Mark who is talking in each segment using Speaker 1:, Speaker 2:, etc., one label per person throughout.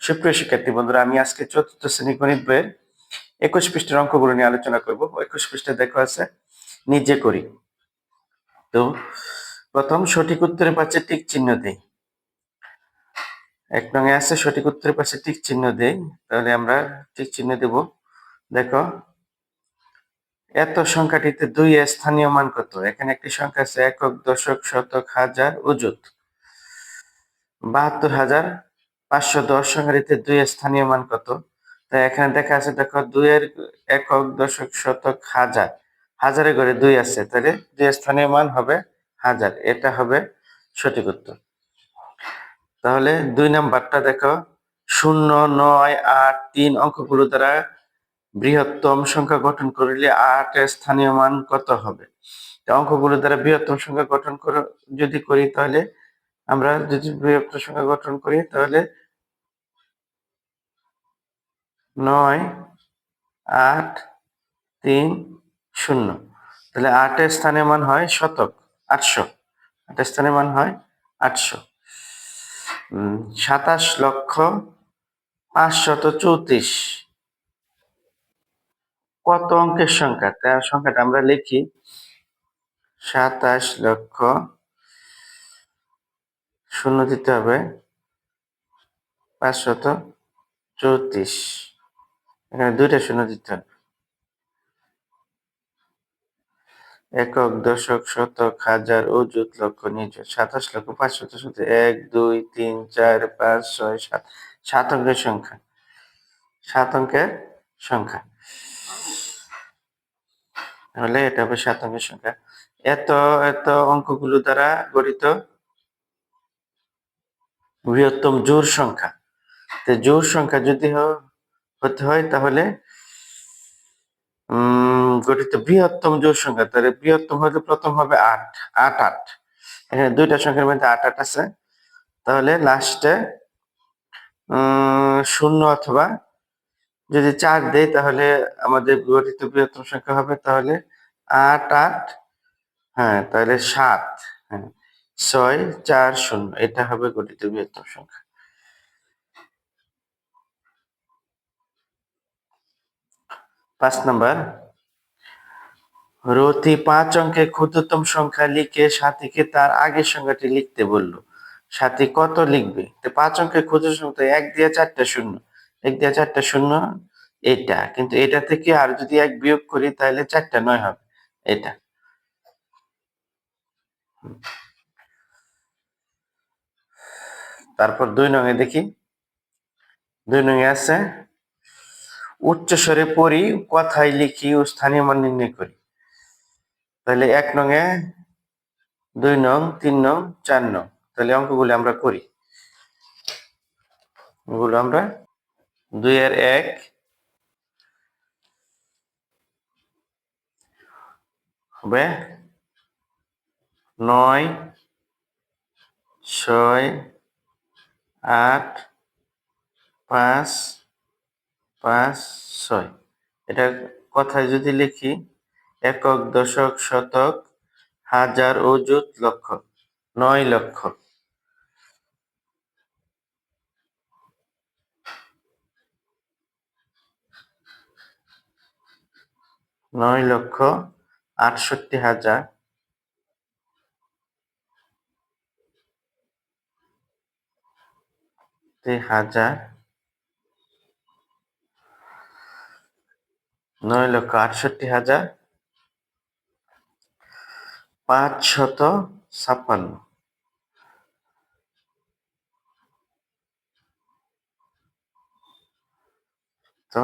Speaker 1: সুপ্রিয় শিক্ষার্থী বন্ধুরা, আমি আজকে চতুর্থ শ্রেণি গণিত বইয়ের একুশ পৃষ্ঠের অঙ্কগুলো নিয়ে আলোচনা করব। একুশ পৃষ্ঠে দেখো আছে, নিজে করি। তো প্রথম সঠিক উত্তরের পাশে টিক চিহ্ন দেই। এক নঙে আছে সঠিক উত্তরের পাশে টিক চিহ্ন দেই, তাহলে আমরা টিক চিহ্ন দেব। দেখো, এত সংখ্যাটিতে দুই স্থানীয় মান কত? এখানে একটি সংখ্যা আছে একক, দশক, শতক, হাজার, অযুত। বাহাত্তর হাজার পাঁচশো দশ সংখ্যাটিতে দুই স্থানীয় মান কত? তাই এখানে দেখা আছে, দেখো, দুইয়ের একক দশক শতক হাজার। হাজারে করে দুই আছে, তাহলে দুই স্থানীয় মান হবে হাজার। এটা হবে সঠিক উত্তর। তাহলে দুই নাম্বারটা দেখো, শূন্য, নয়, আট, তিন অঙ্কগুলো দ্বারা বৃহত্তম সংখ্যা গঠন করলে আটের স্থানীয় মান কত হবে? অঙ্কগুলো দ্বারা বৃহত্তম সংখ্যা গঠন করে যদি করি তাহলে আমরা যদি বৃহত্তম সংখ্যা গঠন করি, তাহলে নয়, আট, তিন, শূন্য। তাহলে আটের স্থানে মান হয় শতক, আটশো। আটের স্থানে মান হয় আটশো। সাতাশ লক্ষ পাঁচশত চৌত্রিশ। কত অঙ্কের সংখ্যা? তার সংখ্যাটা আমরা লিখি। সাতাশ লক্ষ শূন্য দিতে হবে। পাঁচশত চৌত্রিশ। এখানে দুইটা শূন্য দিতে হবে। একক, দশক, শতক, হাজার ও অযুত লক্ষ নিজ সাতাশ লক্ষ, পাঁচশত শত এক, দুই, তিন, চার, পাঁচ, ছয়, সাত। সাত অঙ্কের সংখ্যা। সাত অঙ্কের সংখ্যা। তাহলে এটা হবে সাত অঙ্কের সংখ্যা। এত এত অঙ্কগুলো দ্বারা গঠিত বৃহত্তম জোর সংখ্যা। তো জোর সংখ্যা যদি হতে হয় তাহলে গঠিত বৃহত্তম জোর সংখ্যা, তাহলে বৃহত্তম হলে প্রথম হবে আট আট আট। এখানে দুইটা সংখ্যার মধ্যে আট আট আছে। তাহলে লাস্টে শূন্য অথবা যদি চার দেই তাহলে আমাদের গঠিত বৃহত্তম সংখ্যা হবে তাহলে আট আট হ্যাঁ তাহলে সাত হ্যাঁ। ছয়, চার, শূন্য। এটা হবে গঠিত বৃহত্তম সংখ্যা। পাঁচ নাম্বার। রতি পাঁচ অঙ্কের ক্ষুদ্রতম সংখ্যা লিখে সাথীকে তার আগের সংখ্যাটি লিখতে বলল। সাথী কত লিখবে? পাঁচ অঙ্কের ক্ষুদ্র সংখ্যা এক দিয়ে চারটা শূন্য। এক দিয়ে চারটা শূন্য, এটা। কিন্তু এটা থেকে আর যদি এক বিয়োগ করি তাহলে চারটা নয় হবে। এটা। তারপর দুই নঙে দেখি। দুই নঙে আছে উচ্চস্বরে পড়ি, কথায় লিখি ও স্থানীয় মান নির্ণয় করি। তাহলে এক নঙে দুই নং, তিন নং, চার নং, তাহলে অঙ্কগুলো আমরা করি। এগুলো আমরা দুই এর এক, হবে নয়, ছয় আট, পাঁচ পাঁচ, ছয়। এটা কথায় যদি লিখি, একক, দশক, শতক, হাজার অযুত লক্ষ, নয় লক্ষ। নয় লক্ষ আটষট্টি হাজার তে হাজার। নয় লক্ষ আটষট্টি হাজার। পাঁচ শত ছাপ্পান্ন। তো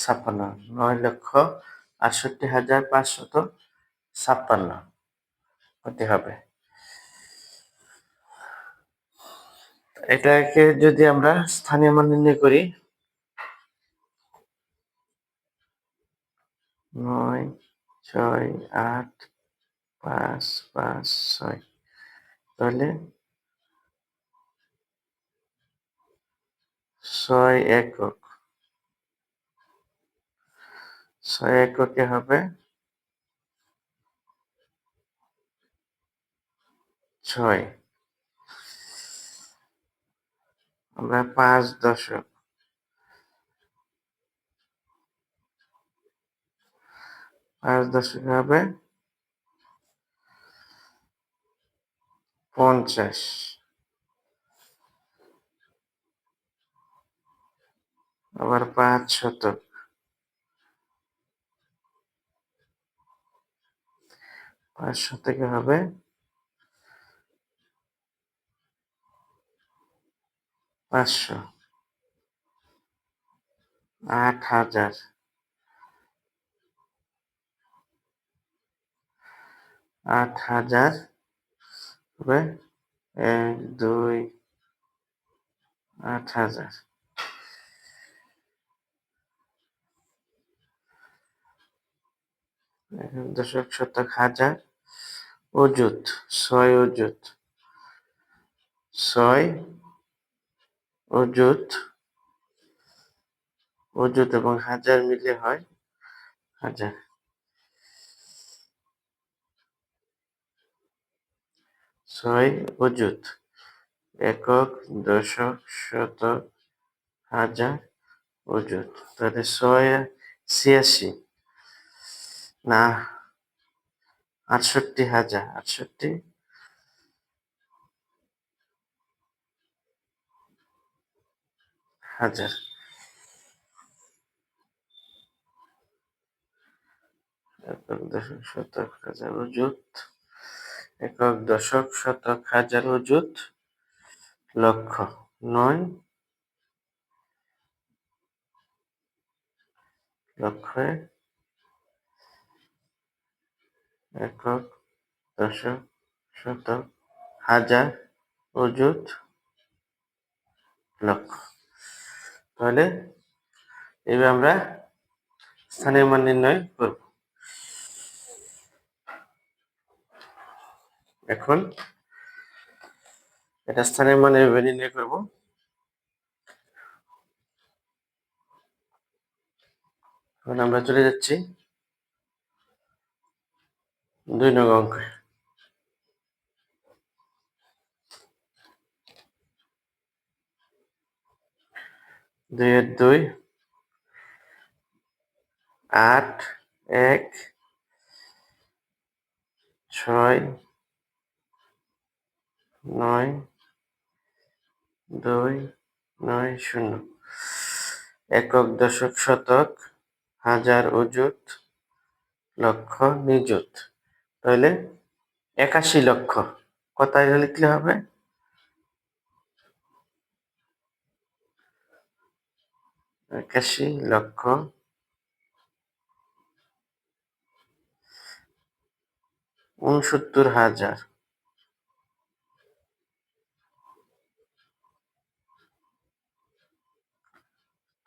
Speaker 1: ছাপ্পান্ন, নয় লক্ষ আটষট্টি হাজার পাঁচশত ছাপ্পান্ন। হতে হবে। এটাকে যদি আমরা স্থানীয় মান নির্ণয় করি, নয়, ছয়, আট, পাঁচ পাঁচ, ছয়। তাহলে ছয় একক। ছয় এককে হবে ছয়। আমরা পাঁচ দশক। পাঁচ দশক হবে পঞ্চাশ। আবার পাঁচ শতক। পাঁচ শতকে হবে পাঁচশো। আট হাজার। আট হাজার এক, দুই, আট হাজার। দশক শতক হাজার অযুত, ছয় অযুত, ছয় অযুত অযুত এবং হাজার মিলে হয় হাজার। ছয় অযুত একক, দশক, শতক, হাজার অযুত তাহলে ছয়, ছিয়াশি, না, আটষট্টি হাজার, আটষট্টি হাজার। একক দশক শতক হাজার অযুত। একক দশক, শতক হাজার অযুত। লক্ষ, নয়। লক্ষে। একক দশক, শতক হাজার অযুত। লক্ষ। তাহলে এবার আমরা স্থানীয় মান নির্ণয় করব। এখন এটা স্থানীয় মান এভাবে নির্ণয় করব। আমরা চলে যাচ্ছি দুই নং অঙ্কে। দুইয়ের দুই, আট, এক, ছয়, নয়, দুই, নয়, শূন্য। একক দশক শতক, হাজার অযুত, লক্ষ নিযুত। তাহলে একাশি লক্ষ। কথায় লিখলে হবে? একাশি লক্ষ। উনসত্তর হাজার।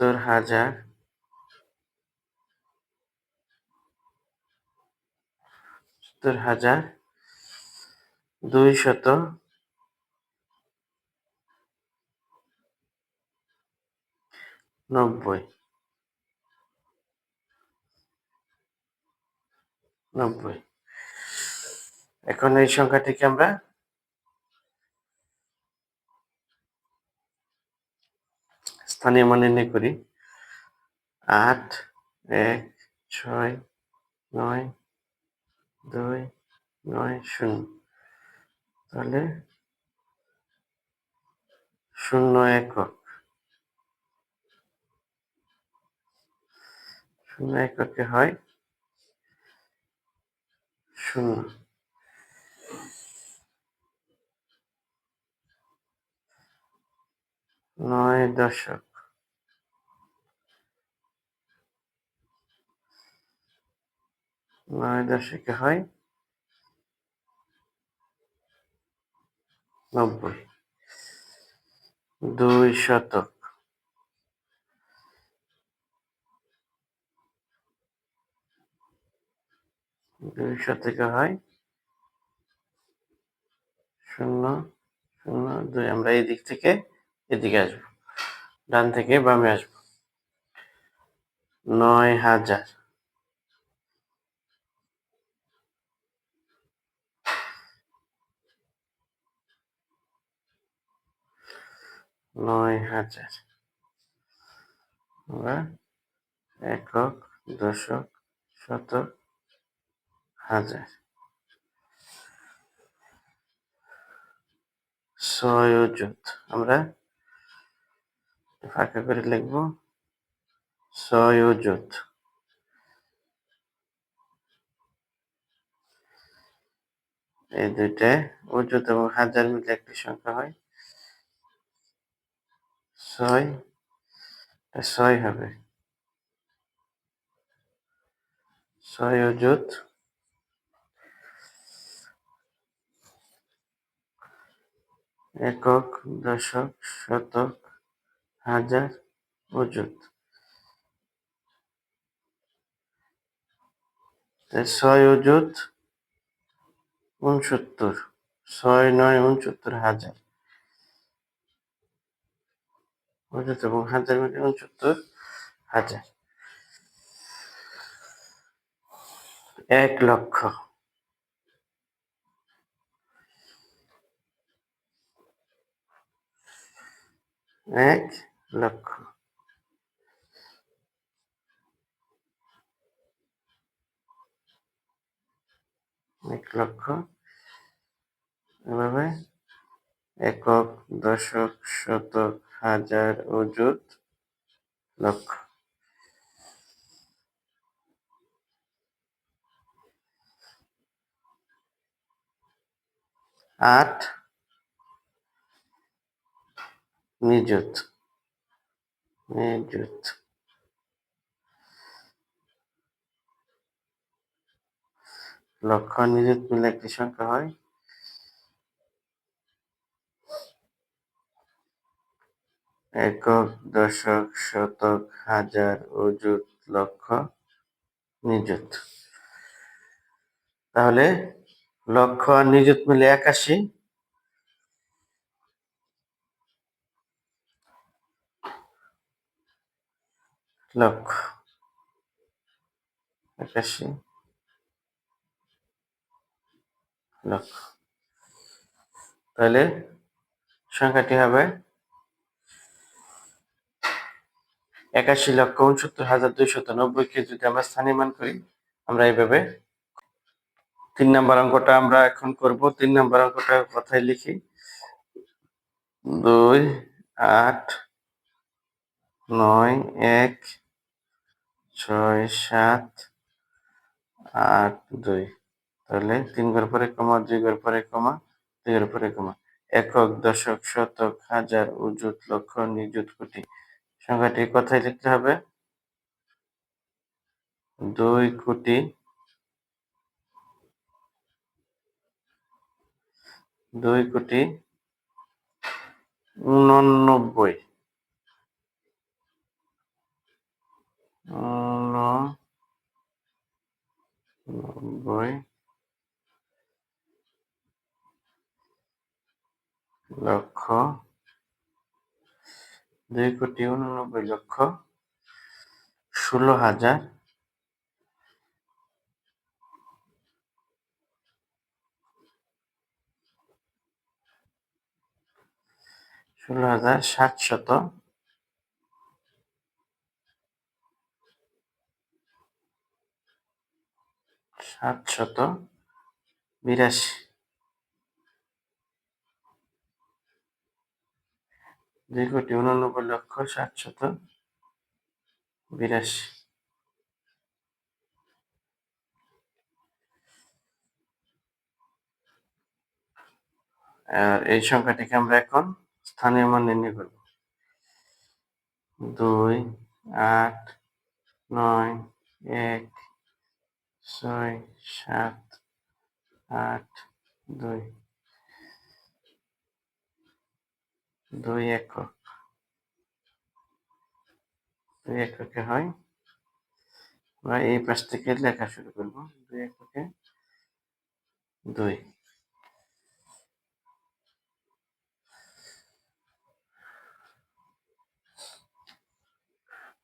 Speaker 1: সত্তর হাজার। সত্তর হাজার দুই শত নব্বই। নব্বই। এখন এই সংখ্যাটিকে আমরা স্থানীয় মান নির্ণয় করি। আট, এক, ছয়, নয়, দুই, নয়, শূন্য। তাহলে শূন্য একক। শূন্য এককে হয়। শূন্য। নয় দশক। নয় দশকে হয় নব্বই। দুই শতক। দুইশো থেকে হয়। শূন্য শূন্য, দুই। আমরা এই দিক থেকে এদিকে আসব। ডান থেকে বামে আসব। নয় হাজার। নয় হাজার। আমরা একক, দশক, শতক হাজার। অযুত। আমরা ফাঁকা করে লিখব অযুত। এই দুইটায় অযুত এবং হাজার মিলে একটি সংখ্যা হয়। ছয় ছয় হবে। ছয় অযুত একক, দশক, শতক, হাজার অযুত ছয় অযুত, উনসত্তর। ছয়, নয়, উনসত্তর, হাজার। অযুত এবং হাজার মিলে উনসত্তর, হাজার। এক লক্ষ। এক লক্ষ। এক লক্ষ। এভাবে একক দশক শতক হাজার অযুত লক্ষ। আট নিযুত নিযুত। লক্ষ নিযুত মিলে একটি সংখ্যা হয়। একক, দশক, শতক, হাজার, অযুত, লক্ষ, নিযুত। তাহলে লক্ষ নিযুত মিলে একাশি। লক্ষ একাশি লক্ষ তাহলে সংখ্যাটি হবে একাশি লক্ষ উনসত্তর হাজার দুইশত নব্বইকে যদি আমরা স্থানীয় মান করি, আমরা এইভাবে তিন নম্বর অঙ্কটা আমরা এখন করব। তিন নম্বর অঙ্কটা কথায় লিখি। দুই, আট, নয়, এক ছয়, সাত, আট, দুই। তাহলে তিন ঘর পরে কমা দুই ঘর পরে কমা দুই ঘর পরে কমা। একক, দশক, শতক, হাজার, উজুত, লক্ষ, নিযুত, কোটি। সংখ্যাটি কথায় লিখতে হবে? দুই কোটি। দুই কোটি উননব্বই। উননব্বই লক্ষ। দুই কোটি উননব্বই লক্ষ। ষোলো হাজার। ষোলো হাজার সাতশত সাতশত বিরাশি। দুই কোটি উননব্বই লক্ষ সাতশত বিরাশি। আর এই সংখ্যাটিকে আমরা এখন স্থানীয় মান নির্ণয় করব। দুই, আট, নয়, এক ছয়, সাত, আট, দুই। দুই একক। দুই এককে হয়। বা এই পাশ থেকে লেখা শুরু করব। দুই এককে দুই।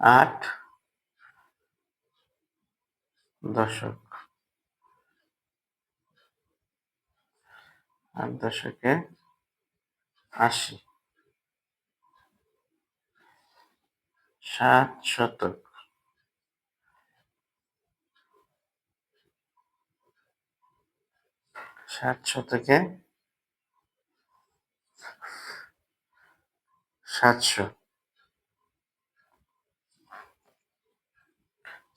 Speaker 1: আট দশক আট দশকে আশি। সাত শতক। সাত শতকে সাতশো।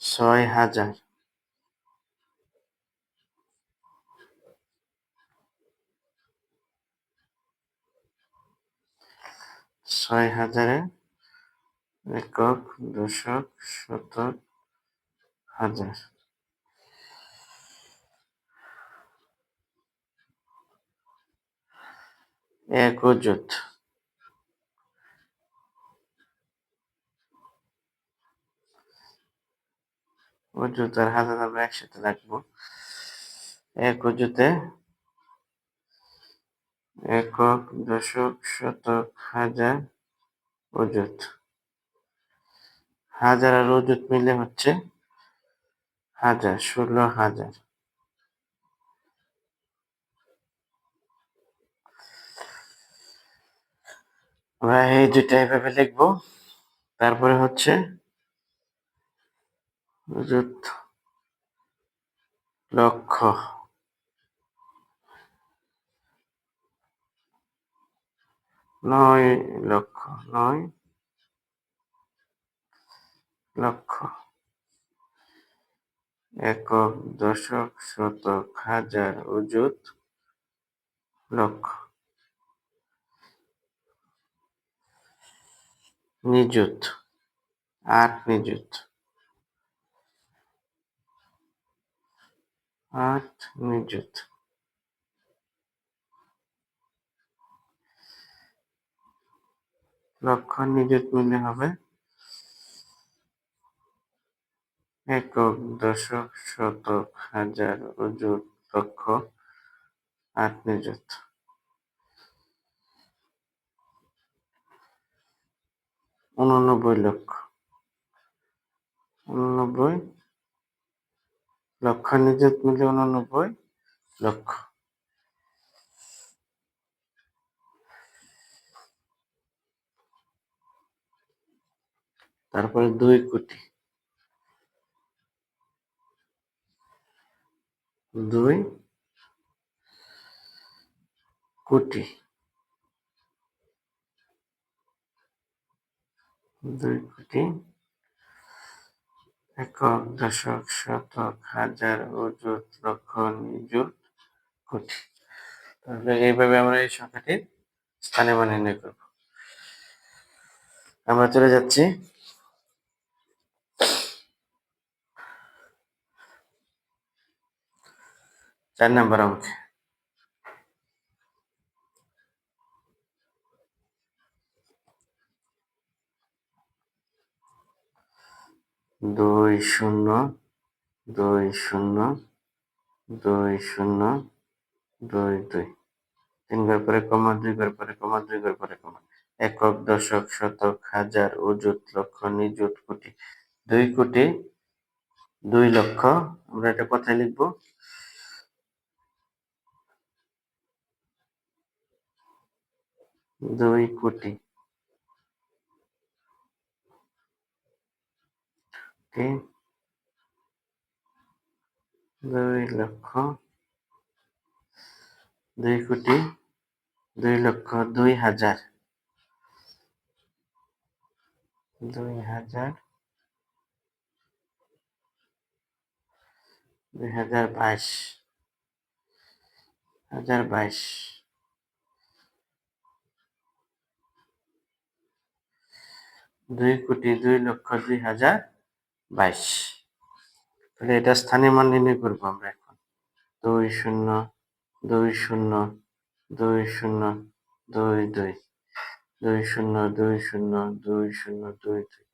Speaker 1: ছয় হাজার। ছয় হাজারে একক দশক শতক হাজার। এক অযুত অযুত আর হাজার আমরা একসাথে রাখব। এক অযুতে একক দশক শতক হাজার। অযুত হাজার আর অযুত মিলে হচ্ছে হাজার, ষোলো হাজার। আমরা এই দুইটা এভাবে লিখব। তারপরে হচ্ছে অযুত লক্ষ নয় লক্ষ নয় লক্ষ। একক দশক শতক হাজার অযুত লক্ষ। নিযুত, আট নিযুত। আট নিযুত। লক্ষ নিযুত মিলে হবে। একক দশক শতক হাজার অযুত লক্ষ আট নিযুত উননব্বই লক্ষ। উননব্বই লক্ষ নিযুত মিলে উননব্বই লক্ষ। তারপরে দুই কোটি। দুই কোটি। দুই কোটি একক দশক শতক হাজার অযুত লক্ষ নিযুত কোটি। তাহলে এইভাবে আমরা এই সংখ্যাটির স্থানে মান নির্ণয় করব। আমরা চলে যাচ্ছি চার দুই শূন্য দুই শূন্য দুই শূন্য, দুই দুই। তিন ঘর পরে কমা দুই ঘর পরে কমা দুই ঘর পরে কমা। একক, দশক, শতক, হাজার, অযুত, লক্ষ, নিযুত, কোটি। দুই কোটি, দুই লক্ষ। আমরা এটা কোথায় লিখব? দুই কোটি দুই লক্ষ দুই কোটি দুই লক্ষ দুই হাজার দুই হাজার দুই হাজার বাইশ হাজার বাইশ দুই কোটি দুই লক্ষ দুই হাজার বাইশ। তাহলে এটা স্থানীয় মান নির্ণয় করব আমরা এখন। দুই শূন্য দুই শূন্য দুই শূন্য, দুই দুই দুই শূন্য দুই শূন্য দুই শূন্য, দুই দুই।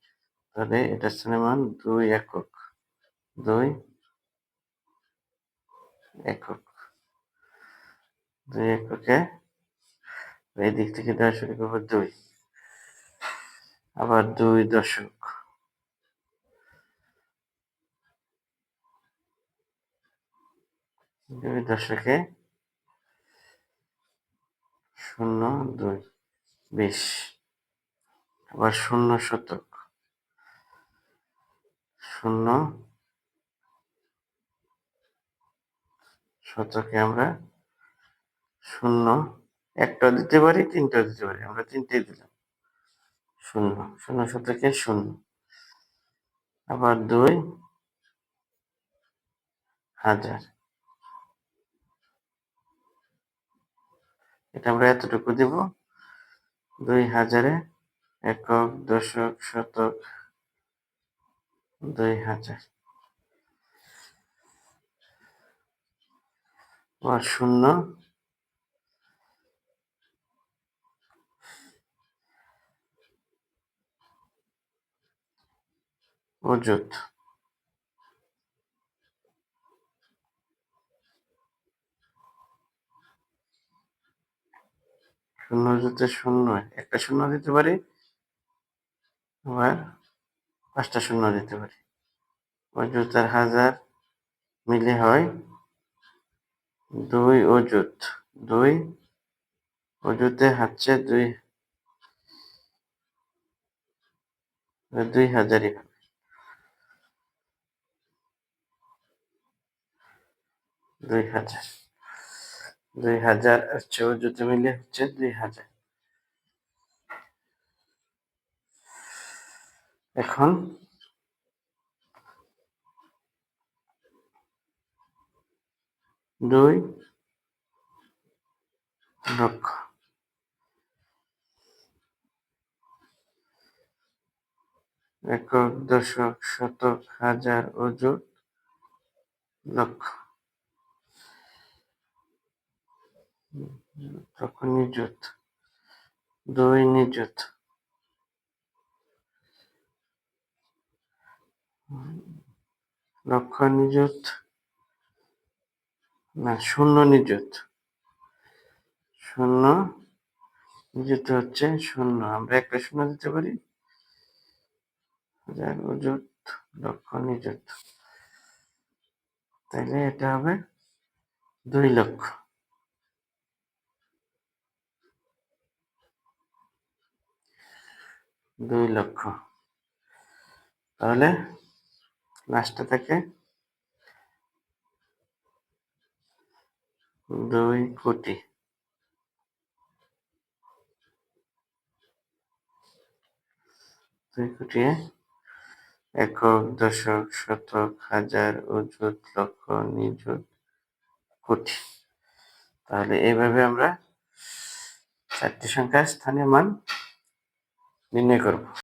Speaker 1: তাহলে এটা স্থানীয় মান দুই একক দুই একক, দুই এককে এই দিক থেকে দেওয়া শুরু করব দুই। আবার দুই দশক। দুই দশকে শূন্য, দুই, বিশ। আবার শূন্য শতক। শূন্য শতকে আমরা শূন্য একটা দিতে পারি তিনটা দিতে পারি। আমরা তিনটেই দিলাম। শূন্য শূন্য শতকে শূন্য। আবার দুই, হাজার। এটা আমরা এতটুকু দিব। দুই হাজারে একক দশক শতক দুই হাজার। আবার শূন্য অযুত শূন্য অযুতে শূন্য, একটা শূন্য দিতে পারি, আবার পাঁচটা শূন্য দিতে পারি। অযুত আর হাজার মিলে হয় দুই অযুত দুই অযুতে হচ্ছে দুই দুই হাজারই হবে। দুই হাজার দুই হাজার হচ্ছে অযুতে মিলে হচ্ছে দুই হাজার। এখন দুই লক্ষ। একক দশক শতক হাজার অযুত লক্ষ। তখন নিযুত দুই নিযুত লক্ষ নিযুত না, শূন্য নিযুত শূন্য নিযুত হচ্ছে শূন্য। আমরা একটা শূন্য দিতে পারি? হাজার লক্ষ নিযুত তাইলে এটা হবে দুই লক্ষ। দুই লক্ষ। তাহলে লাস্টে থেকে দুই কোটি। দুই কোটি একক দশক, শতক, হাজার অযুত লক্ষ নিযুত কোটি। তাহলে এইভাবে আমরা চারটি সংখ্যার স্থানীয় মান নির্ণয় করব